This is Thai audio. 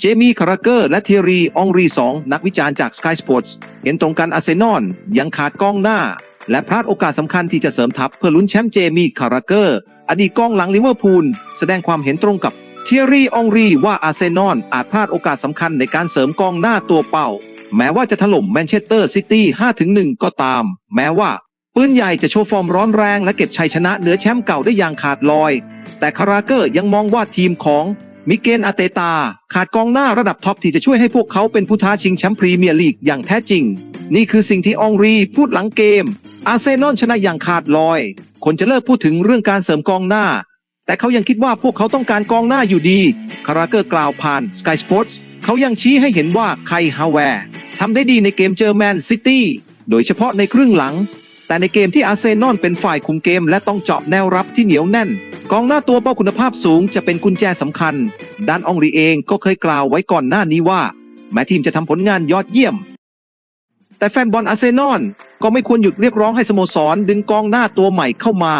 เจมี่คาราเกอร์และเทยรีองรีสองนักวิจารณ์จาก Sky Sports เห็นตรงกันอาร์เซนอลยังขาดกองหน้า และพลาดโอกาสสำคัญที่จะเสริมทัพเพื่อลุ้นแชมป์เจมี่คาราเกอร์อดีตกองหลังลิเวอร์พูลแสดงความเห็นตรงกับเทยรีองรีว่าอาร์เซนอลอาจพลาดโอกาสสำคัญในการเสริมกองหน้าตัวเป้า แม้ว่าจะถล่มแมนเชสเตอร์ซิตี้ 5-1 ก็ตาม แม้ว่าปืนใหญ่จะโชว์ฟอร์มร้อนแรงและเก็บชัยชนะเหนือแชมป์เก่าได้อย่างขาดลอย แต่คาราเกอร์ยังมองว่าทีมของ มิเกลอาเตตา ขาดกองหน้าระดับท็อปที่จะช่วยให้พวกเขาเป็นผู้ท้าชิงแชมป์พรีเมียร์ลีกอย่างแท้จริง นี่คือสิ่งที่อองรีพูดหลังเกม อาร์เซนอลชนะอย่างขาดลอย คนจะเลิกพูดถึงเรื่องการเสริมกองหน้า แต่เขายังคิดว่าพวกเขาต้องการกองหน้าอยู่ดี คาราเกอร์กล่าวผ่าน Sky Sports เขายังชี้ให้เห็นว่าไคฮาวแวร์ทำได้ดีในเกมเจอแมนซิตี้โดยเฉพาะในครึ่งหลัง แต่ในเกมที่อาร์เซนอลเป็นฝ่ายคุมเกมและต้องเจาะแนวรับที่เหนียวแน่น กองหน้าตัวเป้าคุณภาพสูงจะเป็นกุญแจสำคัญ ด้านอองรีเองก็เคยกล่าวไว้ก่อนหน้านี้ว่า แม้ทีมจะทำผลงานยอดเยี่ยม แต่แฟนบอลอาร์เซนอลก็ไม่ควรหยุดเรียกร้องให้สโมสรดึงกองหน้าตัวใหม่เข้ามา